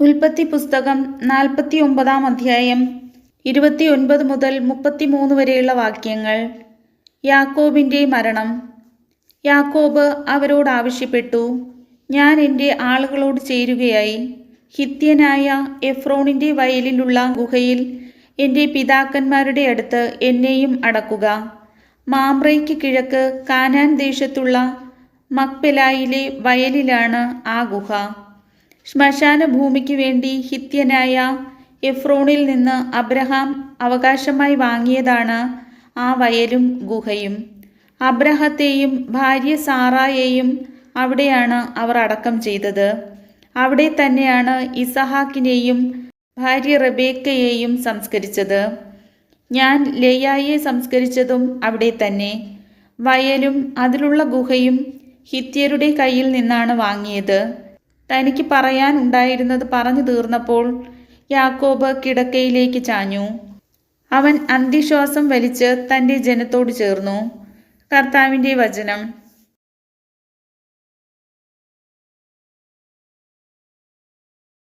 ഉൽപ്പത്തി പുസ്തകം നാൽപ്പത്തി ഒമ്പതാം അധ്യായം ഇരുപത്തി ഒൻപത് മുതൽ മുപ്പത്തിമൂന്ന് വരെയുള്ള വാക്യങ്ങൾ. യാക്കോബിന്റെ മരണം. യാക്കോബ് അവരോട് ആവശ്യപ്പെട്ടു ഞാൻ എന്റെ ആളുകളോട് ചേരുകയായി. ഹിത്യനായ എഫ്രോണിന്റെ വയലിലുള്ള ഗുഹയിൽ എന്റെ പിതാക്കന്മാരുടെ അടുത്ത് എന്നെയും അടക്കുക. മാമ്രയ്ക്ക് കിഴക്ക് കാനാൻ ദേശത്തുള്ള മക്പെലായിലെ വയലിലാണ് ആ ഗുഹ. ശ്മശാന ഭൂമിക്ക് വേണ്ടി ഹിത്യനായ എഫ്രോണിൽ നിന്ന് അബ്രഹാം അവകാശമായി വാങ്ങിയതാണ് ആ വയലും ഗുഹയും. അബ്രഹത്തെയും ഭാര്യ സാറായെയും അവിടെയാണ് അവർ അടക്കം ചെയ്തത്. അവിടെ തന്നെയാണ് ഇസഹാക്കിനെയും ഭാര്യ റബേക്കയെയും സംസ്കരിച്ചത്. ഞാൻ ലയായെ സംസ്കരിച്ചതും അവിടെ തന്നെ. വയലും അതിലുള്ള ഗുഹയും ഹിത്യരുടെ കയ്യിൽ നിന്നാണ് വാങ്ങിയത്. തനിക്ക് പറയാൻ ഉണ്ടായിരുന്നത് പറഞ്ഞു തീർന്നപ്പോൾ യാക്കോബ് കിടക്കയിലേക്ക് ചാഞ്ഞു. അവൻ അന്തിശ്വാസം വലിച്ച് തന്റെ ജനത്തോട് ചേർന്നു. കർത്താവിന്റെ വചനം.